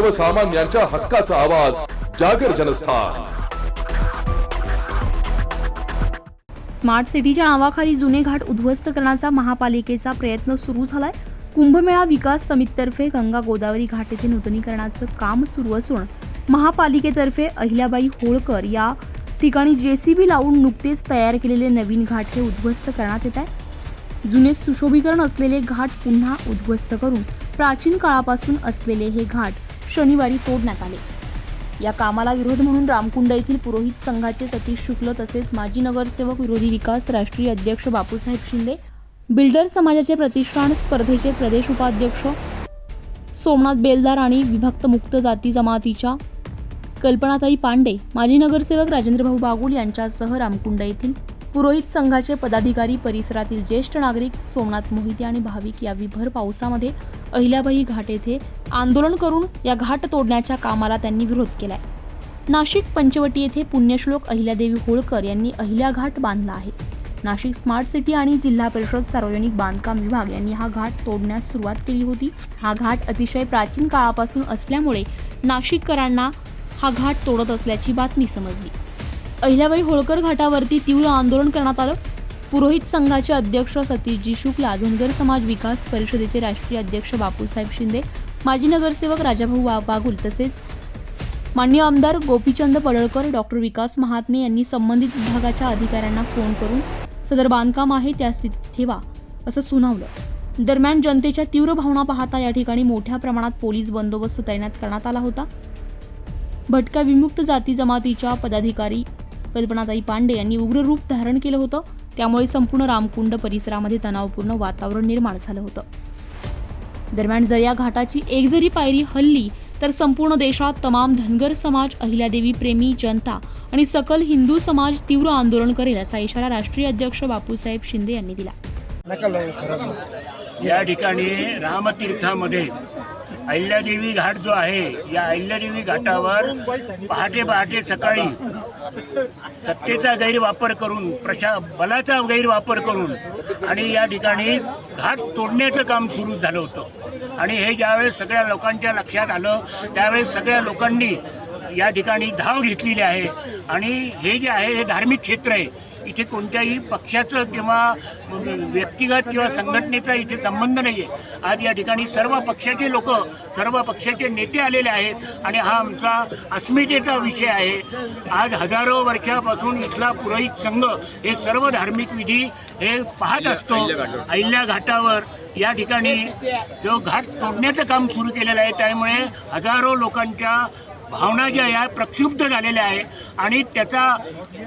सर्वसामान्यांच्या हक्काचा आवाज जागर जनस्थान. स्मार्ट सिटीच्या नावाखाली जुने घाट उद्ध्वस्त करण्याचा महापालिकेचा प्रयत्न सुरू झालाय. कुंभमेळा विकास समितीतर्फे गंगा गोदावरी घाट येथे नूतनीकरणाचं काम सुरू असून महापालिकेतर्फे अहिल्याबाई होळकर या ठिकाणी जेसीबी लावून नुकतेच तयार केलेले नवीन घाट हे उद्ध्वस्त करण्यात येत आहे. जुने सुशोभीकरण असलेले घाट पुन्हा उद्ध्वस्त करून प्राचीन काळापासून असलेले हे घाट शनिवारी तोडण्यात आले. या कामाला विरोध म्हणून रामकुंड येथील पुरोहित संघाचे सतीश शुक्ल तसेच माजी नगरसेवक विरोधी विकास राष्ट्रीय अध्यक्ष बापूसाहेब शिंदे बिल्डर समाजाचे प्रतिष्ठान स्पर्धेचे प्रदेश उपाध्यक्ष सोमनाथ बेलदार आणि विभक्त मुक्त जाती जमातीच्या कल्पनाताई पांडे माजी नगरसेवक राजेंद्रभाऊ बागुल यांच्यासह रामकुंड येथील पुरोहित संघाचे पदाधिकारी परिसरातील ज्येष्ठ नागरिक सोमनाथ मोहिते आणि भाविक या विभर पावसामध्ये अहिल्याबाई घाट येथे आंदोलन करून या घाट तोडण्याच्या कामाला त्यांनी विरोध केलाय. नाशिक पंचवटी येथे पुण्यश्लोक अहिल्यादेवी होळकर यांनी अहिल्या घाट बांधला आहे. नाशिक स्मार्ट सिटी आणि जिल्हा परिषद सार्वजनिक बांधकाम विभाग यांनी हा घाट तोडण्यास सुरुवात केली होती. हा घाट अतिशय प्राचीन काळापासून असल्यामुळे नाशिककरांना हा घाट तोडत असल्याची बातमी समजली. अहिल्याबाई होळकर घाटावरती तीव्र आंदोलन करण्यात आलं. पुरोहित संघाचे अध्यक्ष सतीशजी शुक्ला धनगर समाज विकास परिषदेचे राष्ट्रीय अध्यक्ष बापूसाहेब शिंदे माजी नगरसेवक राजाभाऊ वा- बागुल तसेच मान्य आमदार गोपीचंद पडळकर डॉक्टर विकास महात्मे यांनी संबंधित विभागाच्या अधिकाऱ्यांना फोन करून सदर बांधकाम आहे त्या स्थितीत ठेवा असं सुनावलं. दरम्यान जनतेच्या तीव्र भावना पाहता या ठिकाणी मोठ्या प्रमाणात पोलीस बंदोबस्त तैनात करण्यात आला होता. भटका विमुक्त जाती जमातीच्या पदाधिकारी कल्पनाताई पांडे यांनी उग्र रूप धारण केलं होतं. त्यामुळे संपूर्ण रामकुंड परिसरामध्ये तणावपूर्ण वातावरण निर्माण झालं होतं. दरम्यान जर या घाटाची एक जरी पायरी हल्ली तर संपूर्ण देशात तमाम धनगर समाज अहिल्यादेवी प्रेमी जनता आणि सकल हिंदू समाज तीव्र आंदोलन करेल असा इशारा राष्ट्रीय अध्यक्ष बापूसाहेब शिंदे यांनी दिला. या ठिकाणी रामतीर्थामध्ये अहिल्यादेवी घाट जो आहे या अहिल्यादेवी घाटावर पहाटे पहाटे सकाळी सत्तेचा गैरवापर करून प्रशा बलाचा गैरवापर करून आणि या ठिकाणी घाट तोडण्याचं काम सुरू झालं होतं. आणि हे ज्यावेळेस सगळ्या लोकांच्या लक्षात आलं त्यावेळेस सगळ्या लोकांनी या ठिकाणी धाव घेतलेली आहे. आणि हे जे आहे हे धार्मिक क्षेत्र आहे. इथे कोणत्याही पक्षाचं किंवा व्यक्तिगत किंवा संघटनेचा इथे संबंध नाही आहे आज या ठिकाणी सर्व पक्षाचे लोक सर्व पक्षाचे नेते आलेले आहेत आणि हा आमचा अस्मितेचा विषय आहे. आज हजारो वर्षापासून इथला पुरोहित संघ हे सर्व धार्मिक विधी हे पाहत असतो. अहिल्या घाटावर. या ठिकाणी जो घाट तोडण्याचं काम सुरू केलेलं आहे त्यामुळे हजारो लोकांच्या भावना ज्या या प्रक्षुब्ध झालेल्या आहे आणि त्याचा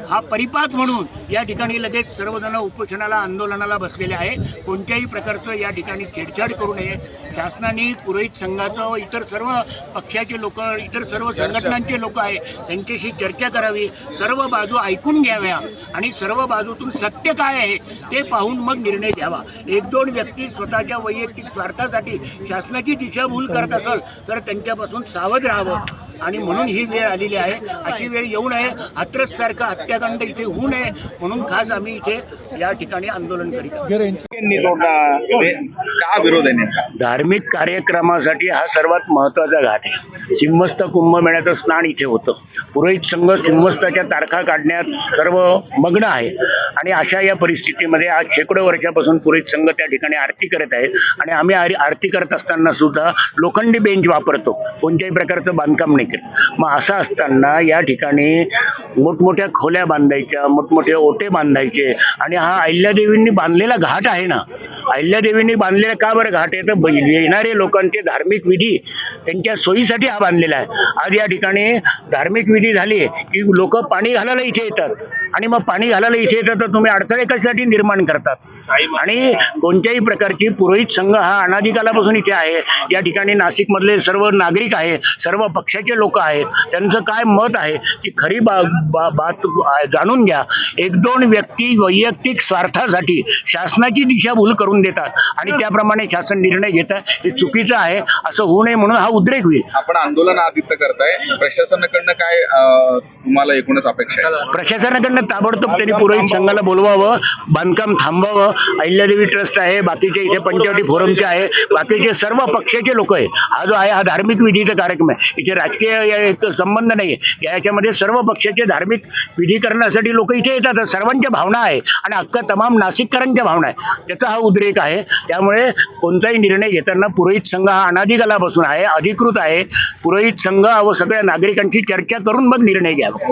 हा परिपात म्हणून या ठिकाणी लगेच सर्वजण उपोषणाला आंदोलनाला बसलेले आहे. कोणत्याही प्रकारचं या ठिकाणी छेडछाड करू नये. शासनाने पुरोहित संघाचं व इतर सर्व पक्षाचे लोक इतर सर्व संघटनांचे लोक आहे त्यांच्याशी चर्चा करावी. सर्व बाजू ऐकून घ्याव्या आणि सर्व बाजूतून सत्य काय आहे ते पाहून मग निर्णय घ्यावा. एक दोन व्यक्ती स्वतःच्या वैयक्तिक स्वार्थासाठी शासनाची दिशाभूल करत असेल तर त्यांच्यापासून सावध राहावं. आणि म्हणून ही वेळ आलेली आहे. अशी वेळ येऊ नये. हात्रस सारखा हत्याकांड इथे होऊ नये म्हणून खास आम्ही इथे या ठिकाणी आंदोलन करीत आहे धार्मिक कार्यक्रमासाठी हा सर्वात महत्त्वाचा घाट आहे. सिंहस्थ कुंभमेळ्याचं स्नान इथे होतं. पुरोहित संघ सिंहस्थाच्या तारखा काढण्यात सर्व मग्न आहे. आणि अशा या परिस्थितीमध्ये आज शेकडो वर्षापासून पुरोहित संघ त्या ठिकाणी आरती करत आहेत आणि आम्ही आर- आरती करत असताना सुद्धा लोखंडी बेंच वापरतो. कोणत्याही प्रकारचं बांधकाम नाही करत. मग असं असताना या ठिकाणी मोठमोठ्या खोल्या बांधायच्या मोठमोठे ओटे बांधायचे. आणि हा अहिल्यादेवींनी बांधलेला घाट आहे ना अहिल्यादेवींनी बांधलेला का बरं घाट आहे? तर ब- येणारे लोकांचे धार्मिक विधी त्यांच्या सोयीसाठी हा बांधलेला आहे. आज या ठिकाणी धार्मिक विधी झाली की लोक पाणी घालायला इथे येतात. आणि मग पाणी घालायला इथे येतात तर तुम्ही अडथळे कशासाठी निर्माण करतात. आणि कोणत्याही प्रकारची पुरोहित संघ हा अनादिकालापासून इथे आहे. या ठिकाणी नाशिकमधले सर्व नागरिक आहे सर्व पक्षाचे लोक आहेत. त्यांचं काय मत आहे ती खरी बा, बात जाणून घ्या. एक दोन व्यक्ती वैयक्तिक स्वार्थासाठी शासनाची दिशाभूल करून देतात. आणि त्याप्रमाणे शासन निर्णय घेतात हे चुकीचं आहे असं होऊ नये म्हणून हा उद्रेक होईल. आपण आंदोलन आदित्य करताय. प्रशासनाकडनं काय तुम्हाला एकूणच अपेक्षा आहे? प्रशासनाकडनं सरकारनं ताबडतोब त्यांनी पुरोहित संघाला बोलवावं बांधकाम थांबवावं. अहिल्यादेवी ट्रस्ट आहे बाकीचे इथे पंचवटी फोरमचे आहे. बाकीचे सर्व पक्षाचे लोक आहे हा जो आहे हा धार्मिक विधीचा कार्यक्रम आहे. इथे राजकीय संबंध नाही आहे याच्यामध्ये सर्व पक्षाचे धार्मिक विधी करण्यासाठी लोक इथे येतात. सर्वांच्या भावना आहे आणि अख्खा तमाम नाशिककरांच्या भावना आहे. त्याचा हा उद्रेक आहे. त्यामुळे कोणताही निर्णय घेताना पुरोहित संघ हा अनादिकालापासून आहे अधिकृत आहे. पुरोहित संघ व सगळ्या नागरिकांची चर्चा करून मग निर्णय घ्यावा.